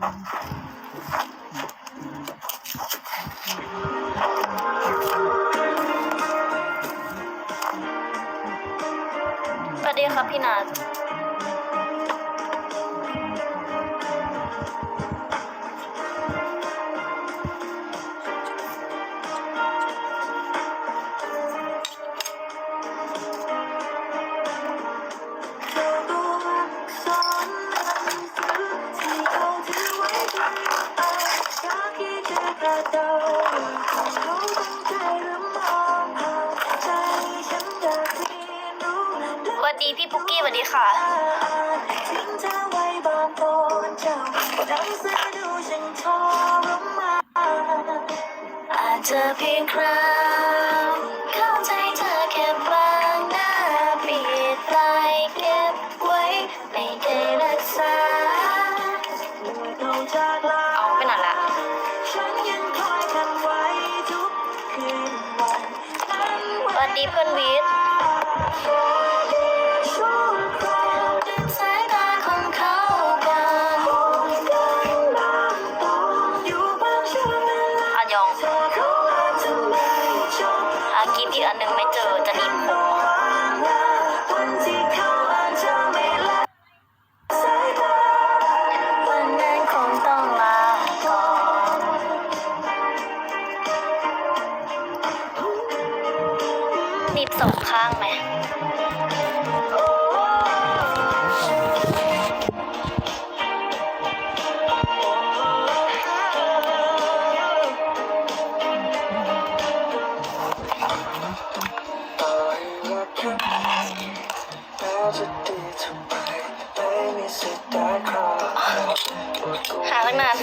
สวัสดีครับพี่นา สวัสดีพี่ปุกกี้สวัสดีค่ะอาจจะเพียงครั้ง ดีเพื่อนวิทย์อันยองอากิฟอีกอันหนึ่งไม่เจอจะหนีผม นิบสองข้างไหมหาตั้งนาน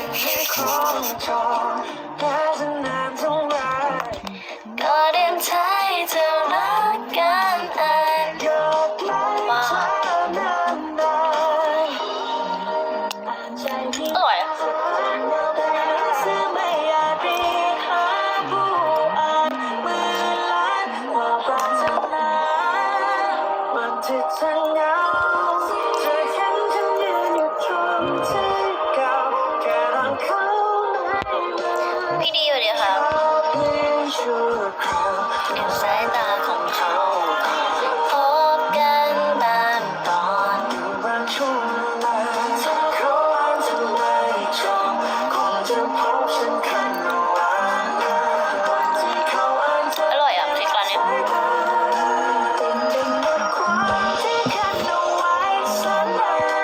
ที่ฉันเว้ยค่ะน